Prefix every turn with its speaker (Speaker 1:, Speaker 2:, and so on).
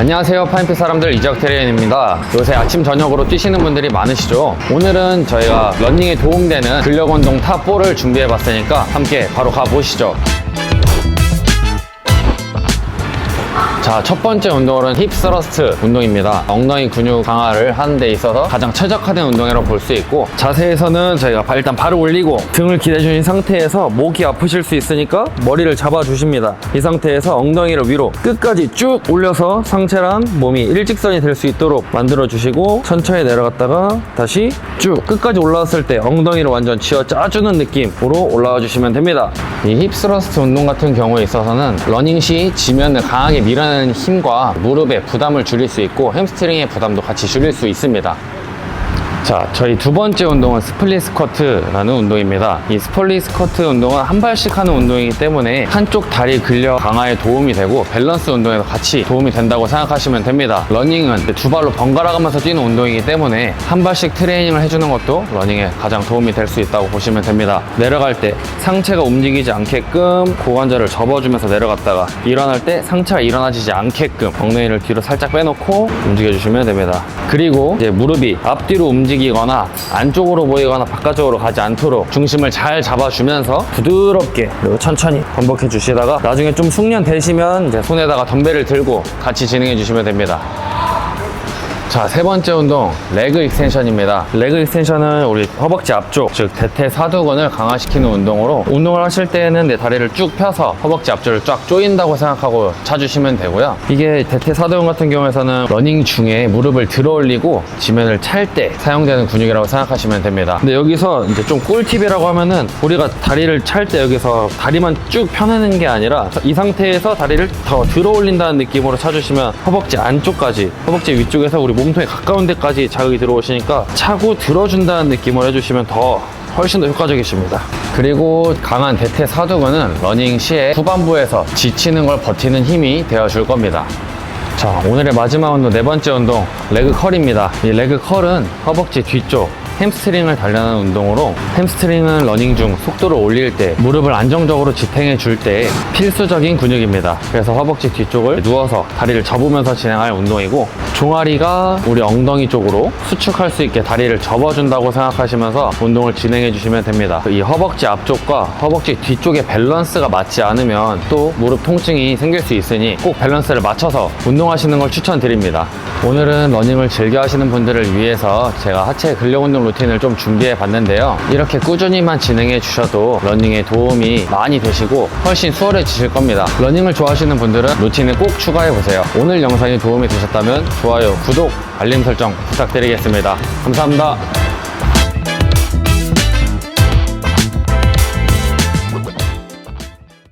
Speaker 1: 안녕하세요 파인피 사람들. 이적테리언입니다. 요새 아침 저녁으로 뛰시는 분들이 많으시죠? 오늘은 저희가 러닝에 도움되는 근력 운동 탑4를 준비해 봤으니까 함께 바로 가보시죠 자, 첫 번째 운동은 힙 스러스트 운동입니다. 엉덩이 근육 강화를 하는 데 있어서 가장 최적화된 운동이라고 볼 수 있고 자세에서는 저희가 발- 일단 발을 올리고 등을 기대주신 상태에서 목이 아프실 수 있으니까 머리를 잡아주십니다. 이 상태에서 엉덩이를 위로 끝까지 쭉 올려서 상체랑 몸이 일직선이 될 수 있도록 만들어주시고 천천히 내려갔다가 다시 쭉 끝까지 올라왔을 때 엉덩이를 완전 쥐어 짜주는 느낌으로 올라와 주시면 됩니다. 이 힙 스러스트 운동 같은 경우에 있어서는 러닝 시 지면을 강하게 밀어내는 힘과 무릎에 부담을 줄일 수 있고 햄스트링의 부담도 같이 줄일 수 있습니다. 자, 저희 두 번째 운동은 스플릿 스쿼트라는 운동입니다. 이 스플릿 스쿼트 운동은 한 발씩 하는 운동이기 때문에 한쪽 다리 근력 강화에 도움이 되고 밸런스 운동에도 같이 도움이 된다고 생각하시면 됩니다. 러닝은 두 발로 번갈아 가면서 뛰는 운동이기 때문에 한 발씩 트레이닝을 해주는 것도 러닝에 가장 도움이 될 수 있다고 보시면 됩니다. 내려갈 때 상체가 움직이지 않게끔 고관절을 접어주면서 내려갔다가 일어날 때 상체가 일어나지지 않게끔 엉덩이를 뒤로 살짝 빼놓고 움직여주시면 됩니다. 그리고 이제 무릎이 앞뒤로 움직 이거나 안쪽으로 보이거나 바깥쪽으로 가지 않도록 중심을 잘 잡아주면서 부드럽게 그리고 천천히 반복해 주시다가 나중에 좀 숙련 되시면 이제 손에다가 덤벨을 들고 같이 진행해 주시면 됩니다. 자, 세 번째 운동, 레그 익스텐션입니다. 레그 익스텐션은 우리 허벅지 앞쪽, 즉 대퇴 사두근을 강화시키는 운동으로 운동을 하실 때는 내 다리를 쭉 펴서 허벅지 앞쪽을 쫙 조인다고 생각하고 차주시면 되고요. 이게 대퇴 사두근 같은 경우에서는 러닝 중에 무릎을 들어 올리고 지면을 찰 때 사용되는 근육이라고 생각하시면 됩니다. 근데 여기서 이제 좀 꿀팁이라고 하면은 우리가 다리를 찰 때 여기서 다리만 쭉 펴내는 게 아니라 이 상태에서 다리를 더 들어 올린다는 느낌으로 차주시면 허벅지 안쪽까지 허벅지 위쪽에서 우리 몸통에 가까운 데까지 자극이 들어오시니까 차고 들어준다는 느낌으로 해주시면 더 훨씬 더 효과적이십니다. 그리고 강한 대퇴 사두근은 러닝 시에 후반부에서 지치는 걸 버티는 힘이 되어줄 겁니다. 자, 오늘의 마지막 운동, 네 번째 운동, 레그 컬입니다. 이 레그 컬은 허벅지 뒤쪽, 햄스트링을 단련하는 운동으로 햄스트링은 러닝 중 속도를 올릴 때 무릎을 안정적으로 지탱해 줄 때 필수적인 근육입니다. 그래서 허벅지 뒤쪽을 누워서 다리를 접으면서 진행할 운동이고 종아리가 우리 엉덩이 쪽으로 수축할 수 있게 다리를 접어준다고 생각하시면서 운동을 진행해 주시면 됩니다. 이 허벅지 앞쪽과 허벅지 뒤쪽의 밸런스가 맞지 않으면 또 무릎 통증이 생길 수 있으니 꼭 밸런스를 맞춰서 운동하시는 걸 추천드립니다. 오늘은 러닝을 즐겨 하시는 분들을 위해서 제가 하체 근력 운동 루틴을 좀 준비해 봤는데요. 이렇게 꾸준히만 진행해 주셔도 러닝에 도움이 많이 되시고 훨씬 수월해지실 겁니다. 러닝을 좋아하시는 분들은 루틴을 꼭 추가해 보세요. 오늘 영상이 도움이 되셨다면 좋아요, 구독, 알림 설정 부탁드리겠습니다. 감사합니다.